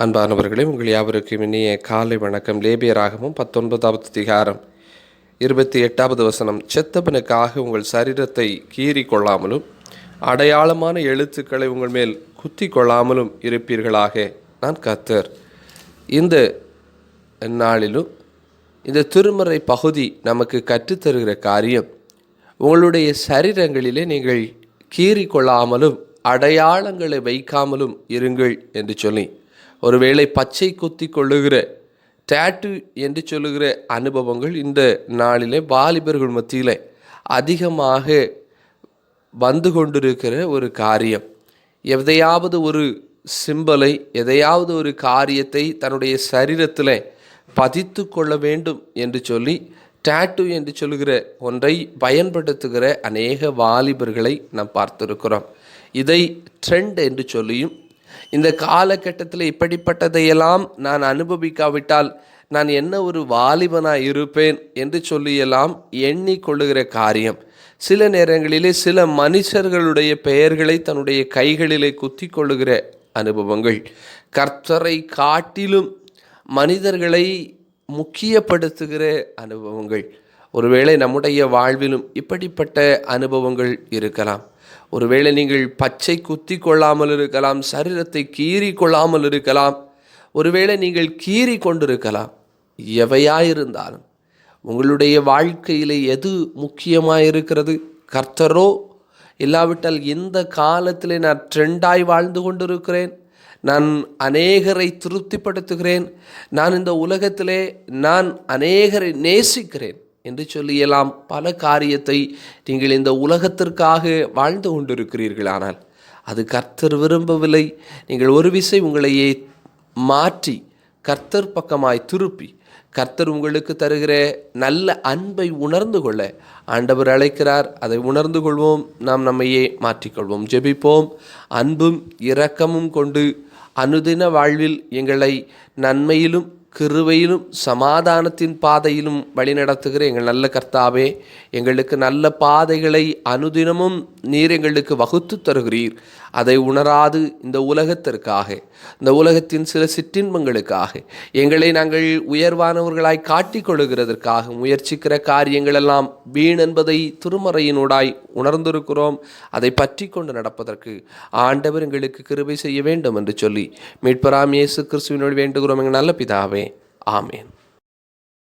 அன்பானவர்களே உங்கள் யாவருக்கும் இனிய காலை வணக்கம். லேபியராகவும் பத்தொன்பதாவது திகாரம் இருபத்தி எட்டாவது வசனம். செத்தவனுக்காக உங்கள் சரீரத்தை கீறி கொள்ளாமலும் அடையாளமான எழுத்துக்களை உங்கள் மேல் குத்தி கொள்ளாமலும் இருப்பீர்களாக நான் கத்தர் இந்த நாளிலும் இந்த திருமறை பகுதி நமக்கு கற்றுத்தருகிற காரியம் உங்களுடைய சரீரங்களிலே நீங்கள் கீறி கொள்ளாமலும் அடையாளங்களை வைக்காமலும் இருங்கள் என்று சொல்லி ஒருவேளை பச்சை குத்தி கொள்ளுகிற டேட்டு என்று சொல்லுகிற அனுபவங்கள் இந்த நாளிலே வாலிபர்கள் மத்தியில் அதிகமாக வந்து கொண்டிருக்கிற ஒரு காரியம். எதையாவது ஒரு சிம்பலை எதையாவது ஒரு காரியத்தை தன்னுடைய சரீரத்தில் பதித்து கொள்ள வேண்டும் என்று சொல்லி டேட்டு என்று சொல்லுகிற ஒன்றை பயன்படுத்துகிற அநேக வாலிபர்களை நாம் பார்த்திருக்கிறோம். இதை ட்ரெண்ட் என்று சொல்லியும் இந்த காலகட்டத்தில் இப்படிப்பட்டதையெல்லாம் நான் அனுபவிக்காவிட்டால் நான் என்ன ஒரு வாலிபனாக இருப்பேன் என்று சொல்லியெல்லாம் எண்ணிக்கொள்ளுகிற காரியம். சில நேரங்களிலே சில மனுஷர்களுடைய பெயர்களை தன்னுடைய கைகளிலே குத்தி கொள்ளுகிற அனுபவங்கள். கர்த்தரை காட்டிலும் மனிதர்களை முக்கியப்படுத்துகிற அனுபவங்கள். ஒருவேளை நம்முடைய வாழ்விலும் இப்படிப்பட்ட அனுபவங்கள் இருக்கலாம். ஒருவேளை நீங்கள் பச்சை குத்தி கொள்ளாமல் இருக்கலாம் சரீரத்தை கீறி கொள்ளாமல் இருக்கலாம் ஒருவேளை நீங்கள் கீறி கொண்டிருக்கலாம் எவையாயிருந்தாலும். உங்களுடைய வாழ்க்கையில் எது முக்கியமாக இருக்கிறது கர்த்தரோ இல்லாவிட்டால் இந்த காலத்தில் நான் ட்ரெண்டாய் வாழ்ந்து கொண்டிருக்கிறேன். நான் அநேகரை திருப்திப்படுத்துகிறேன். நான் இந்த உலகத்திலே நான் அநேகரை நேசிக்கிறேன். என்று சொல்லியெல்லாம் பல காரியத்தை நீங்கள் இந்த உலகத்திற்காக வாழ்ந்து கொண்டிருக்கிறீர்கள் ஆனால் அது கர்த்தர் விரும்பவில்லை. நீங்கள் ஒரு விசை உங்களையே மாற்றி கர்த்தர் பக்கமாய் திருப்பி கர்த்தர் உங்களுக்கு தருகிற நல்ல அன்பை உணர்ந்து கொள்ள ஆண்டவர் அழைக்கிறார். அதை உணர்ந்து கொள்வோம். நாம் நம்மையே மாற்றிக்கொள்வோம். ஜெபிப்போம். அன்பும் இரக்கமும் கொண்டு அனுதின வாழ்வில் எங்களை நன்மையிலும் கிருவையிலும் சமாதானத்தின் பாதையிலும் வழிநடத்துகிற எங்கள் நல்ல கர்த்தாவே எங்களுக்கு நல்ல பாதைகளை அனுதினமும் நீர் எங்களுக்கு வகுத்து தருகிறீர். அதை உணராது இந்த உலகத்திற்காக இந்த உலகத்தின் சில சிற்றின்பங்களுக்காக. எங்களை நாங்கள் உயர்வானவர்களாய் காட்டிக் கொள்ளுகிறதற்காக முயற்சிக்கிற காரியங்களெல்லாம் வீண் என்பதை திருமறையினூடாய் உணர்ந்திருக்கிறோம். அதை பற்றி கொண்டு நடப்பதற்கு ஆண்டவர் எங்களுக்கு கிருபை செய்ய வேண்டும் என்று சொல்லி மீட்பராம் இயேசு கிறிஸ்துவினோடு வேண்டுகிறோம் எங்கள் நல்ல பிதாவே. ஆமேன்.